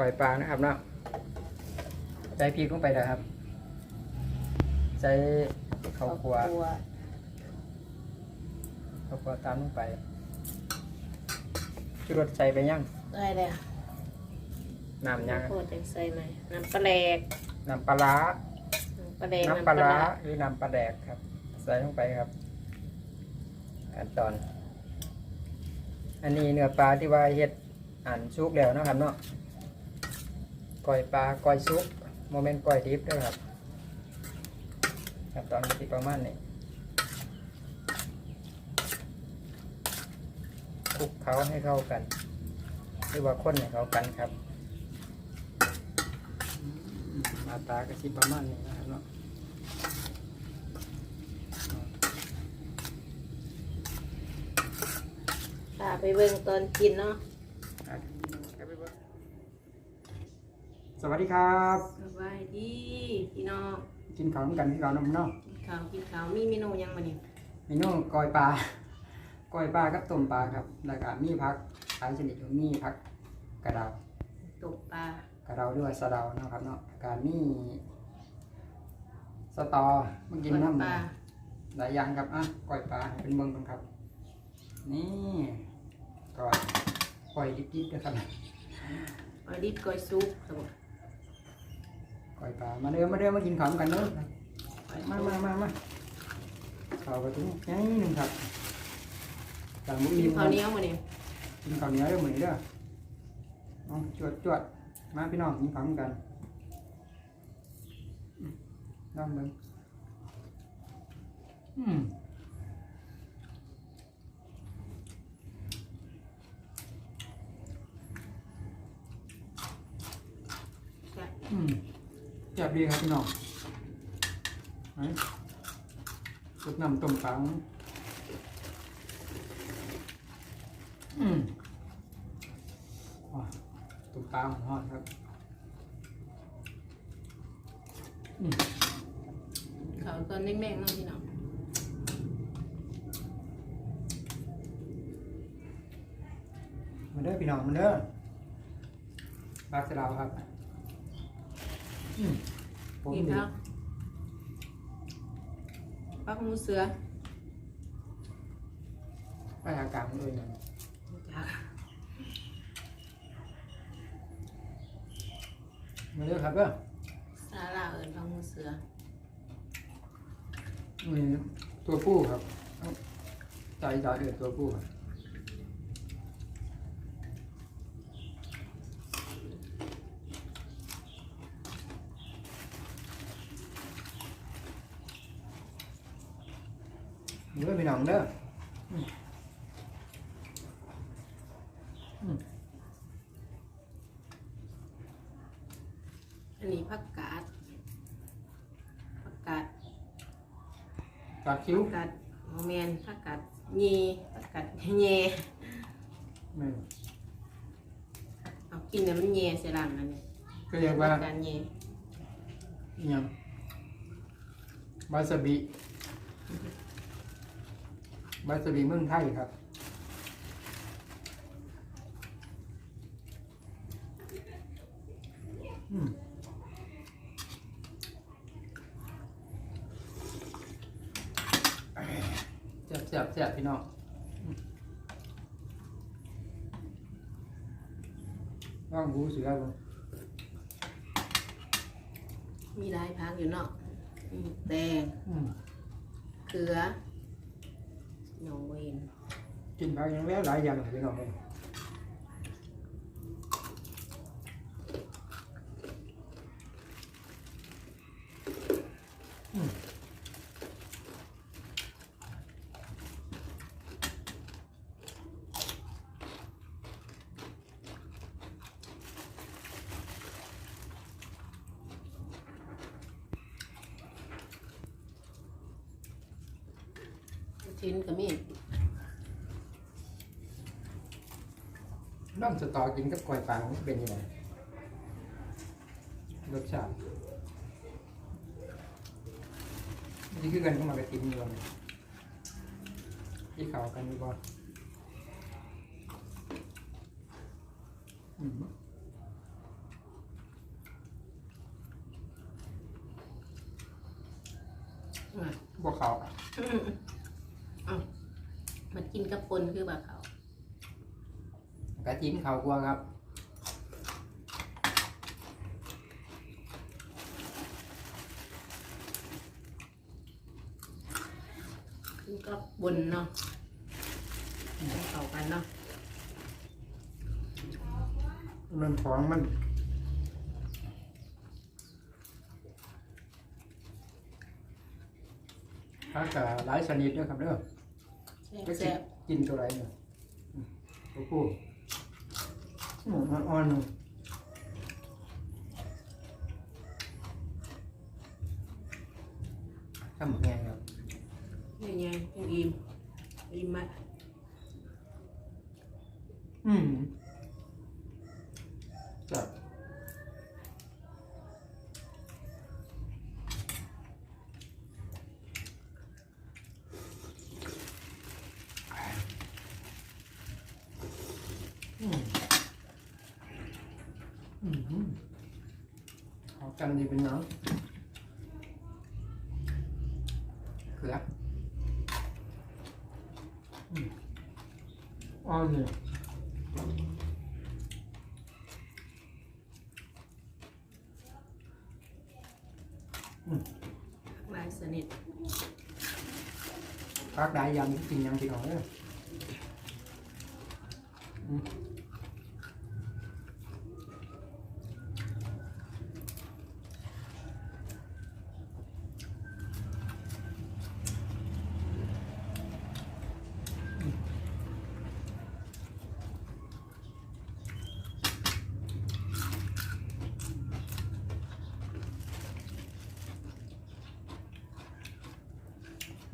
ก่อยปลานะครับเนาะใส่พริกลงไปนะครับ ใส่ข้าวคั่วข้าวคั่วตามลงไปชูรสใส่ไปยังได้เลยน้ำยังโคตรจังใส่ไหมน้ำปลาแหลกน้ำปลาร้าน้ำปลาแดงน้ำปลาร้าหรือน้ำปลาแดกครับ ใส่ลงไปครับขั้นตอน อันนี้เนื้อปลาที่ว่าเฮ็ดอ่านซุกแล้วเนาะครับเนาะ ก้อยปลาก้อยซุกโมเมนต์ก้อยดิบด้วยครับขั้นตอนที่ประมาณนี้คลุกเขาให้เข้ากันหรือว่าคนให้เข้ากันครับมหน้าตาก็สิประมาณนี้นะครับเนาะตาไปเบิ่งตอนกินเนาะ สวัสดีครับ สบายดีพี่น้องกินข้าวด้วยกันที่เรานำเนาะกินข้าวกินข้าวมีเมนูหยังมาเนี่ยเมนูก้อยปลาก้อยปลากับต้มปลาครับแล้วก็มีผักหลายชนิดอยู่มีผักกระเดาตกปลากระเดาด้วยสะเดาเนาะครับเนาะแล้วการมีสตอมันกินน้ำปลาหลายอย่างครับอะก้อยปลาให้เป็นเมืองกันครับ นี่ก้อยก้อยดิบๆนะครับเอาดิบก้อยซุปครับผม ก้อยปลามาเด้อมาเด้อมากินข้าวกันเด้อก้อยมาซุปมามามาข้าวกระตุ้งง่ายหนึ่งครับต่างบุกิรีนข้าวเหนียวมาเนี่ยกินข้าวเหนียวเด้อเหมือนเด้อเอาจวดจวดมาพี่น้องกินข้าวกันอืมลองเบิ่งอืมใช่อืม จับดีครับพี่น้องไหนสุดน้ำต้มปลาอืมว้าต้มปลาหอมครับอืมข้าวตอนแม่งๆเนาะพี่น้องมาเด้อพี่น้องมาเด้อปลาสะดาวครับอืม ผมกินดีข้าวปักหมูเสือไปอากาศเลยนะจ้ามาเด้อครับเด้อซาลาเอิญปักหมูเสือนี่ตัวผู้ครับเอาใจใจเออตัวผู้ครับ เด้อพี่น้องเด้ออืมอืมอันนี้ผักกาดผักกาดกาดคิ้วผักกาดโมเมนผักกาดยีผักกาดแย่แม่นเอากินเนี่ยมันแย่เสียหลังอันนี้ก็เรียกว่าผักกาดแย่อิหยังบาสบิ บาสบิเมืองไทยครับ อืมแซ่บแซ่บแซ่บพี่น้องอืมว่างหูเสือบ่มีหลายพักอยู่เนาะมีแตงอืมเกลือห น้องเวนกินไปยังแล้วหลายอย่างเลยพี่น้องเลย ชิ้นก็มีน้ำสตอกินกับกล้วยฟางเป็นยังไงรสชาตินี่คือกันเข้ามากระตินรวมที่เขากันมีกว่อลบอกเขา กินกับปนคือแบบเขากระจิ้มเขากลัวครับกินกับบนเนาะให้เข้ากันเนาะมันของมันถ้ากับหลายชนิดด้วยครับเด้อแซ่บ ก็แซ่บกินตัวไรเนี่ยอืมตัวผู้อืมอ่อนๆหนึ่งทำยังไงครับยังไงยังอิ่มอิ่มมากอืม อืมอืมเอากันดีเป็นน้องเขืออืมอ่อนเนี่ย หลายสนิท พักได้ยังกินยังกินของเลยอืม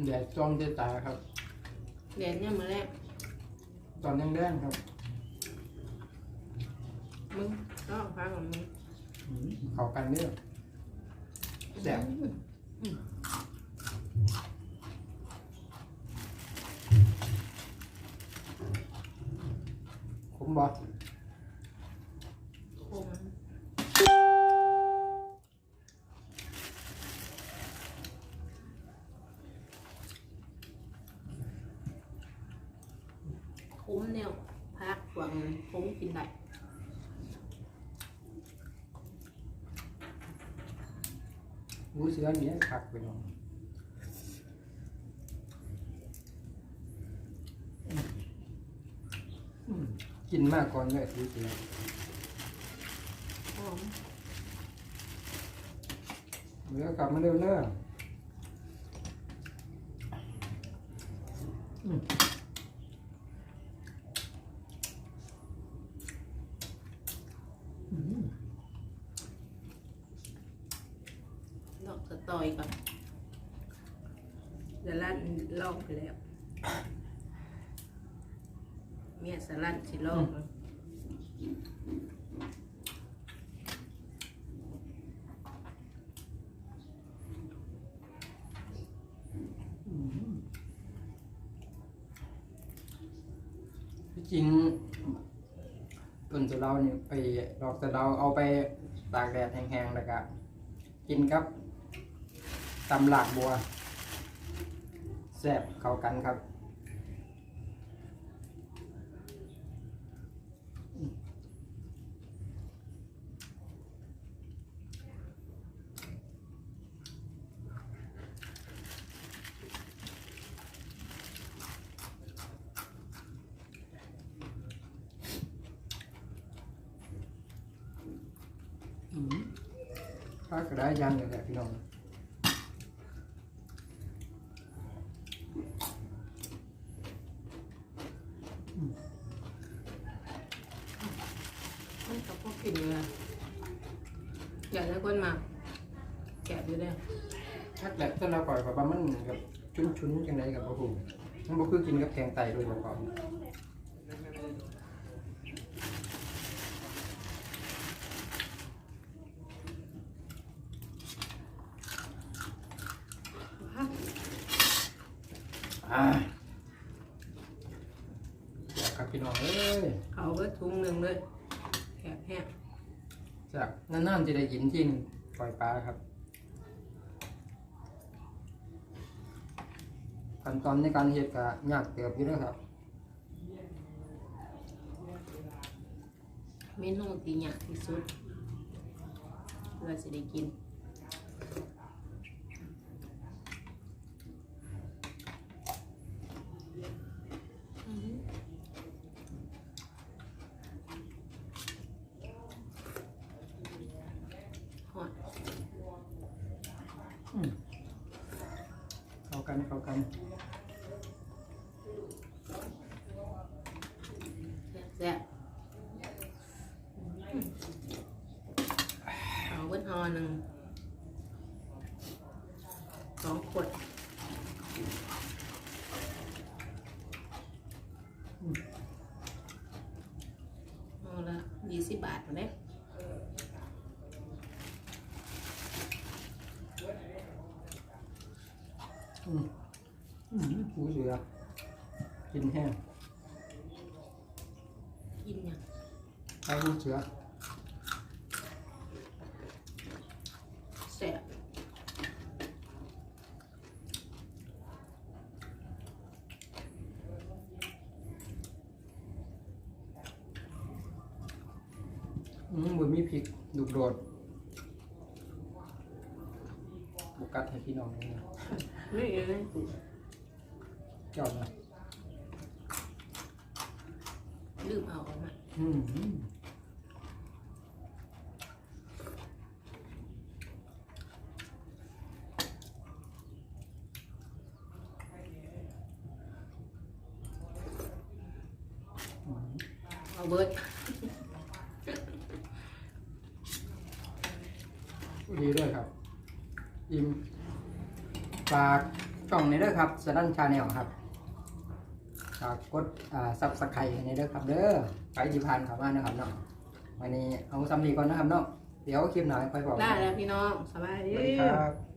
แดดจ้องด้วยตาครับ แดดเนี่ยมาแรกตอนแดงๆครับมึงก็ฟังของมึงอืมเข้ากันเนี่ยแซ่บข คุ้มกินได้รู้เสือเนี้ยคักไปหน่อยอืมกินมากก่อนเลยรู้เสือหอมเดี๋ยวกลับมาเร็วเนอะอืม อืม ล อกสตอยก่อนสลัดลอกไปแล้ว เมียสลัดสิลอกจริงต้นสะเดาเนี่ยไปดอกสะเดาเอาไปตากแดดแห้งๆแล้วก็กินกับ ตำหลากบัวแซ่บเข้ากันครับอืมถ้าก็ได้ยังเลยแหละพี่น้อง มันกับพวกกินเลยอยากได้คนมา แกะอยู่ได้ ถ้าแบบถ้าเราปล่อยแบบว่ามันแบบชุน ๆยังไงกับพ่อผมมันบ่คือกินกับแกงไตโดยเฉพาะอ่าอยากครับพี่น้องเอ้ยเอาไว้ถุงหนึ่งเลยแกะแห้งจากนานๆจะได้ยินที่หนึ่งปล่อยปลาครับ ขั้นตอนในการเฮ็ดก็ยากเติบอยู่นะครับเมนูตีหยากที่สุดเพื่อจะได้กินอืมหอด อืมเข้า กันเข้ากันแซ่บเอาเบิ้ลฮอหนึ่งสองขวดเอาละยี่สิบบาทมาเนี่ย อืมอืมหูเสือ กินแห้งกินยังไอ้หูเสือแซ่บอืมบนมีพริกดุกโดดบุกัดให้พี่น้องนี่นะ ไม่เอ้ย จอดนะ ลืมเอาออกมาอืมเอาเบิร์ดดีด้วยครับ อิ่มฝากช่องในเด้อครับสดันชาแนลครับ ฝากกดอ่าซับสไครต์ในเด้อครับเด้อไปที่ผ่านเข้ามานะครับเนาะวันนี้เอาซ้ำนี้ก่อนนะครับเนาะเดี๋ยวคลิปหน้าค่อยบอกได้แล้วพี่น้องสบายสดีวัสดีครับ